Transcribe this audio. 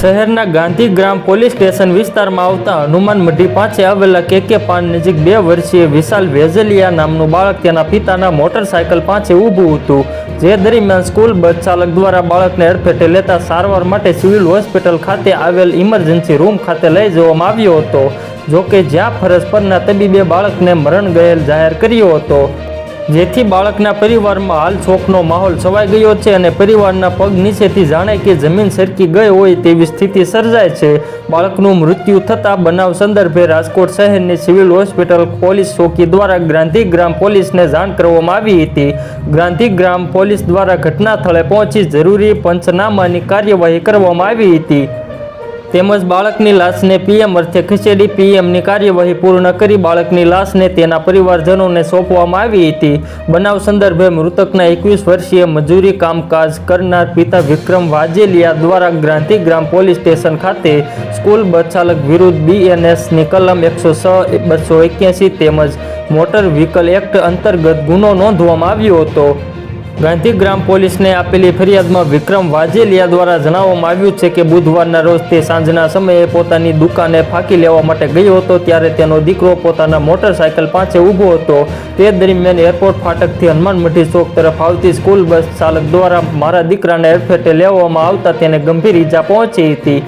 શહેરના Gandhigram police station વિસ્તારમાં આવતા હનુમાન મઢી પાસે આવેલા કેકે પાન નજીક બે વર્ષીય વિશાલ વેઝલિયા નામનું બાળક તેના પિતાના મોટરસાયકલ પાસે ઊભું હતું, જે દરમિયાન સ્કૂલ બસ ચાલક દ્વારા બાળકને અડફેટે લેતા સારવાર માટે સિવિલ હોસ્પિટલ ખાતે આવેલ ઇમરજન્સી રૂમ ખાતે લઈ જવામાં આવ્યો હતો, જોકે જ્યાં ફરજ પરના તબીબે બાળકને મરણ ગયેલ જાહેર કર્યો હતો. જેથી બાળકના પરિવારમાં હાલ શોકનો માહોલ છવાઈ ગયો છે અને પરિવારના પગ નીચેથી જાણે કે જમીન સરકી ગઈ હોય તેવી સ્થિતિ સર્જાય છે. બાળકનું મૃત્યુ થતાં બનાવ સંદર્ભે રાજકોટ શહેરની સિવિલ હોસ્પિટલ પોલીસ ચોકી દ્વારા ગાંધીગ્રામ પોલીસને જાણ કરવામાં આવી હતી. ગાંધીગ્રામ પોલીસ દ્વારા ઘટના સ્થળે પહોંચી જરૂરી પંચનામાની કાર્યવાહી કરવામાં આવી હતી. તેમજ બાળકની લાશને પીએમ અર્થે ખસેડી પીએમની કાર્યવાહી પૂર્ણ કરી બાળકની લાશને તેના પરિવારજનોને સોંપવામાં આવી હતી. બનાવ સંદર્ભે મૃતકના એકવીસ વર્ષીય મજૂરી કામકાજ કરનાર પિતા વિક્રમ વાજેલિયા દ્વારા ગાંધીગ્રામ પોલીસ સ્ટેશન ખાતે સ્કૂલ બસ ચાલક વિરુદ્ધ બીએનએસની કલમ એકસો છ બસો એક્યાસી તેમજ મોટર વ્હીકલ એક્ટ અંતર્ગત ગુનો નોંધવામાં આવ્યો હતો. ગાંધીગ્રામ પોલીસને આપેલી ફરિયાદમાં વિક્રમ વાજેલિયા દ્વારા જણાવવામાં આવ્યું છે કે બુધવારના રોજ તે સાંજના સમયે પોતાની દુકાને ફાંકી લેવા માટે ગયો હતો, ત્યારે તેનો દીકરો પોતાના મોટરસાયકલ પાસે ઊભો હતો. તે દરમિયાન એરપોર્ટ ફાટકથી હનુમાન મઠી ચોક તરફ આવતી સ્કૂલ બસ ચાલક દ્વારા મારા દીકરાને અડફેટે લેવામાં આવતા તેને ગંભીર ઈજા પહોંચી હતી.